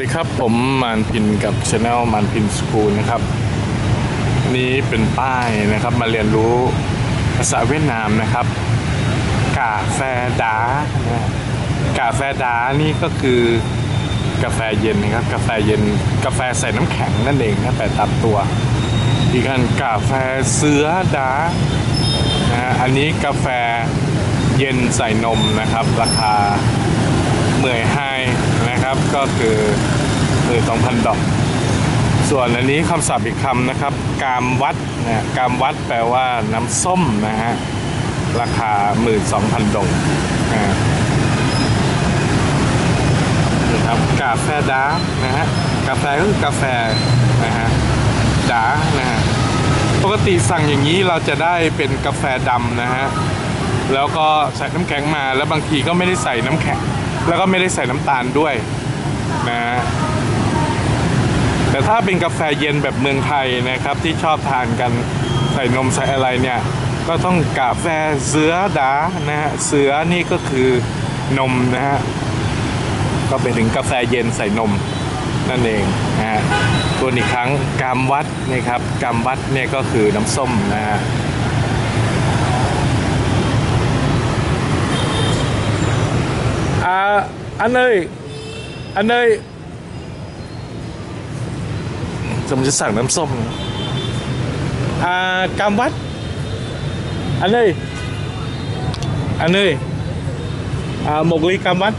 สวัสดีครับผมมานพินกับช anel มานพินสกูลนะครับนี่เป็นป้ายนะครับมาเรียนรู้ภาษาเวียดนามนะครับ กาแฟดานะกาแฟดานี่ก็คือกาแฟเย็นนะครับกาแฟเย็นกาแฟใส่น้ำแข็งนั่นเองนะแต่ตามตัวอีกอันกาแฟเสือดานะฮะอันนี้กาแฟเย็นใส่นมนะครับ ราคาเหมื่อยไฮ นะครับ ก็คือหมื่นสองพันดอก ส่วนอันนี้คำศัพท์อีกคำนะครับ กามวัดนะกามวัดแปลว่าน้ำส้มนะฮะ ราคาหมื่นสองพันดอ่านี่ครับกาแฟดานะฮะ กาแฟก็คือกาแฟนะฮะดานะฮะปกติสั่งอย่างนี้เราจะได้เป็นกาแฟดำนะฮะ แล้วก็ใส่น้ำแข็งมาแล้วบางทีก็ไม่ได้ใส่น้ำแข็ง แล้วก็ไม่ได้ใส่น้ำตาลด้วย นะ แต่ถ้าเป็นกาแฟเย็นแบบเมืองไทยนะครับ ที่ชอบทานกันใส่นมใส่อะไรเนี่ย ก็ต้องกาแฟเสือดานะฮะเสือนี่ก็คือนมนะฮะก็เป็นถึงกาแฟเย็นใส่นมนั่นเองนะฮะตัวอีกครั้งกามวัดนะครับกามวัดเนี่ยก็คือน้ำส้มนะฮะ À, anh ơi anh ơi Sao mình sẽ สั่งน้ำส้มนะ à, cam vắt anh ơi anh ơi à, một ly cam vắt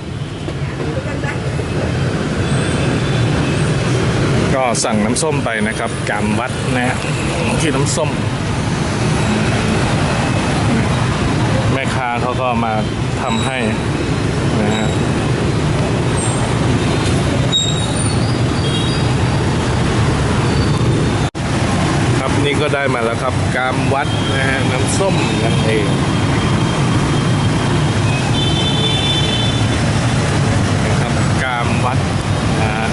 ก็สั่งน้ำส้มไปนะครับกามวัดนะฮะที่น้ำส้ม แม่ค้าเขาก็มาทำให้นะฮะครับ นี่ก็ได้มาแล้วครับ กามวัดนะฮะน้ำส้มนั่นเองนะครับกามวัดนะฮะ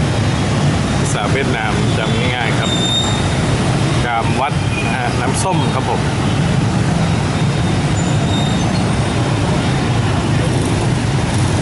ภาษาเวียดนามจำง่ายๆครับ กามวัดนะฮะน้ำส้มครับผม